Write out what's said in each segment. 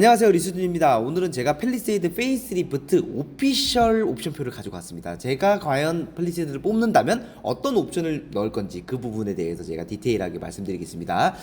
안녕하세요 리수준입니다. 오늘은 제가 펠리세이드 페이스리프트 오피셜 옵션표를 가지고 왔습니다. 제가 과연 펠리세이드를 뽑는다면 어떤 옵션을 넣을 건지 그 부분에 대해서 제가 디테일하게 말씀드리겠습니다.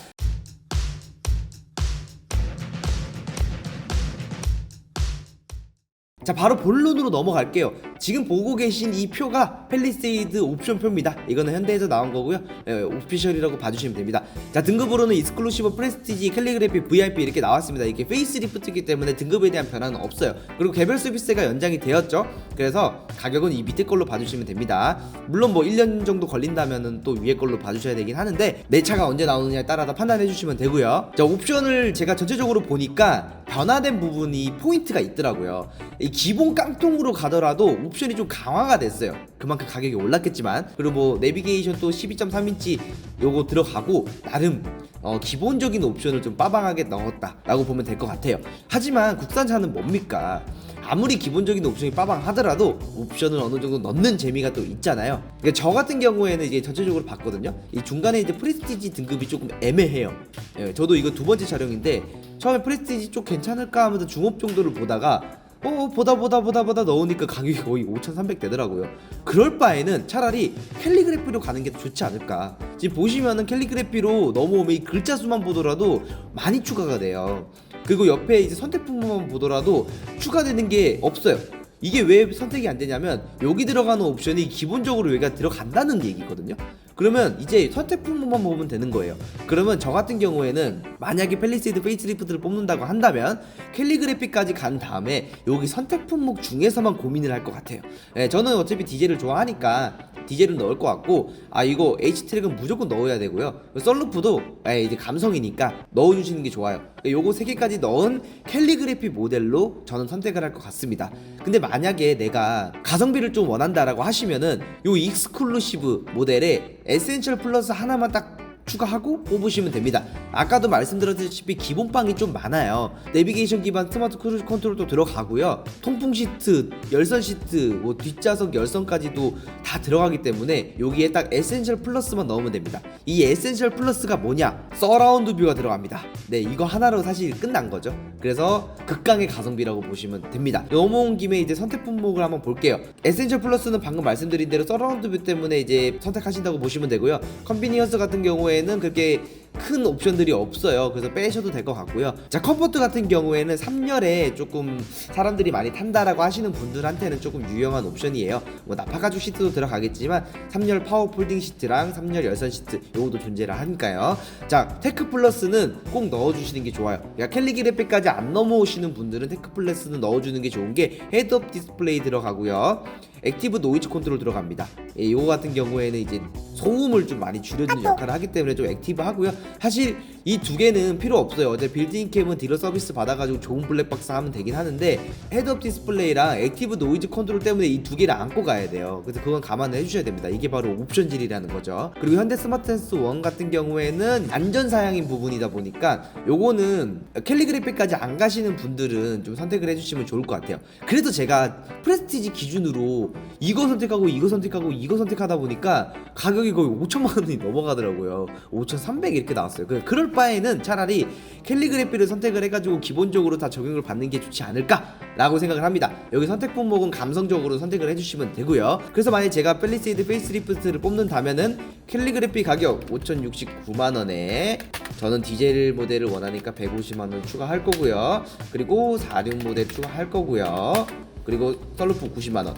자 바로 본론으로 넘어갈게요. 지금 보고 계신 이 표가 펠리세이드 옵션표입니다. 이거는 현대에서 나온 거고요. 예, 오피셜이라고 봐주시면 됩니다. 자 등급으로는 이스클루시브 프레스티지 캘리그래피 VIP 이렇게 나왔습니다. 이게 페이스리프트이기 때문에 등급에 대한 변화는 없어요. 그리고 개별 서비스가 연장이 되었죠. 그래서 가격은 이 밑에 걸로 봐주시면 됩니다. 물론 뭐 1년 정도 걸린다면은 또 위에 걸로 봐주셔야 되긴 하는데 내 차가 언제 나오느냐에 따라 판단해 주시면 되고요. 자 옵션을 제가 전체적으로 보니까 변화된 부분이 포인트가 있더라고요. 이 기본 깡통으로 가더라도 옵션이 좀 강화가 됐어요. 그만큼 가격이 올랐겠지만 그리고 뭐 내비게이션 또 12.3인치 요거 들어가고 나름 어, 기본적인 옵션을 좀 빠방하게 넣었다라고 보면 될 것 같아요 하지만 국산차는 뭡니까 아무리 기본적인 옵션이 빠방하더라도 옵션을 어느 정도 넣는 재미가 또 있잖아요. 그러니까 저 같은 경우에는 이제 전체적으로 봤거든요. 이 중간에 이제 프레스티지 등급이 조금 애매해요. 예, 저도 이거 두 번째 촬영인데 처음에 프레스티지 쪽 괜찮을까 하면서 중업 정도를 보다가 어 보다 보다 보다 보다 넣으니까 가격이 거의 5,300 되더라고요. 그럴 바에는 차라리 캘리그래피로 가는 게 좋지 않을까. 지금 보시면은 캘리그래피로 넘어오면 이 글자 수만 보더라도 많이 추가가 돼요. 그리고 옆에 이제 선택 품목만 보더라도 추가되는 게 없어요. 이게 왜 선택이 안 되냐면 여기 들어가는 옵션이 기본적으로 여기가 들어간다는 얘기거든요. 그러면 이제 선택 품목만 보면 되는 거예요. 그러면 저 같은 경우에는 만약에 펠리세이드 페이스리프트를 뽑는다고 한다면 캘리그래피까지 간 다음에 여기 선택 품목 중에서만 고민을 할 것 같아요. 예, 저는 어차피 디젤을 좋아하니까 디젤은 넣을 것 같고 아 이거 H 트랙은 무조건 넣어야 되고요. 썰루프도 에, 이제 감성이니까 넣어주시는 게 좋아요. 요거 세 개까지 넣은 캘리그래피 모델로 저는 선택을 할 것 같습니다. 근데 만약에 내가 가성비를 좀 원한다라고 하시면은 요 익스클루시브 모델에 에센셜 플러스 하나만 딱 추가하고 뽑으시면 됩니다. 아까도 말씀드렸다시피 기본빵이 좀 많아요. 내비게이션 기반 스마트 크루즈 컨트롤도 들어가고요. 통풍 시트, 열선 시트, 뭐 뒷좌석 열선까지도 다 들어가기 때문에 여기에 딱 에센셜 플러스만 넣으면 됩니다. 이 에센셜 플러스가 뭐냐? 서라운드 뷰가 들어갑니다. 네, 이거 하나로 사실 끝난 거죠. 그래서 극강의 가성비라고 보시면 됩니다. 넘어온 김에 이제 선택 품목을 한번 볼게요. 에센셜 플러스는 방금 말씀드린 대로 서라운드 뷰 때문에 이제 선택하신다고 보시면 되고요. 컨비니언스 같은 경우에는 그렇게 큰 옵션들이 없어요. 그래서 빼셔도 될 것 같고요. 자, 컴포트 같은 경우에는 3열에 조금 사람들이 많이 탄다라고 하시는 분들한테는 조금 유용한 옵션이에요. 뭐 나파 가죽 시트도 들어가겠지만 3열 파워 폴딩 시트랑 3열 열선 시트 요것도 존재를 하니까요. 자, 테크 플러스는 꼭 넣어 주시는 게 좋아요. 그러니까 캘리그래피까지 안 넘어오시는 분들은 테크 플러스는 넣어 주는 게 좋은 게 헤드업 디스플레이 들어가고요. 액티브 노이즈 컨트롤 들어갑니다. 예, 이거 같은 경우에는 이제 소음을 좀 많이 줄여주는 역할을 하기 때문에 좀 액티브 하고요. 사실 이 두 개는 필요 없어요. 어제 빌드인 캠은 딜러 서비스 받아가지고 좋은 블랙박스 하면 되긴 하는데 헤드업 디스플레이랑 액티브 노이즈 컨트롤 때문에 이 두 개를 안고 가야 돼요. 그래서 그건 감안을 해주셔야 됩니다. 이게 바로 옵션질이라는 거죠. 그리고 현대 스마트 센스 1 같은 경우에는 안전 사양인 부분이다 보니까 요거는 캘리그래피까지 안 가시는 분들은 좀 선택을 해주시면 좋을 것 같아요. 그래도 제가 프레스티지 기준으로 이거 선택하고 이거 선택하고 이거 선택하다 보니까 가격이 거의 5천만 원이 넘어가더라고요. 5,300 이렇게 나왔어요. 그- 그럴 바에는 차라리 캘리그래피를 선택을 해가지고 기본적으로 다 적용을 받는 게 좋지 않을까라고 생각을 합니다. 여기 선택 품목은 감성적으로 선택을 해주시면 되고요. 그래서 만약 제가 펠리세이드 페이스리프트를 뽑는다면은 캘리그래피 가격 5,069만 원에 저는 디젤 모델을 원하니까 150만 원 추가할 거고요. 그리고 46 모델 추가할 거고요. 그리고 썰루프 90만 원.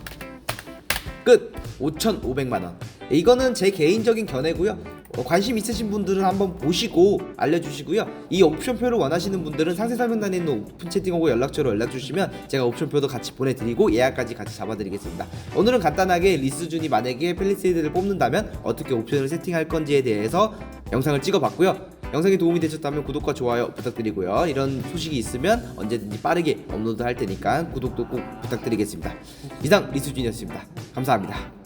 끝 5,500만 원. 이거는 제 개인적인 견해고요. 어, 관심 있으신 분들은 한번 보시고 알려주시고요. 이 옵션표를 원하시는 분들은 상세 설명란에 있는 오픈 채팅하고 연락처로 연락 주시면 제가 옵션표도 같이 보내드리고 예약까지 같이 잡아드리겠습니다. 오늘은 간단하게 리스준이 만약에 펠리세이드를 뽑는다면 어떻게 옵션을 세팅할 건지에 대해서 영상을 찍어봤고요. 영상이 도움이 되셨다면 구독과 좋아요 부탁드리고요. 이런 소식이 있으면 언제든지 빠르게 업로드 할 테니까 구독도 꼭 부탁드리겠습니다. 이상 리스준이었습니다. 감사합니다.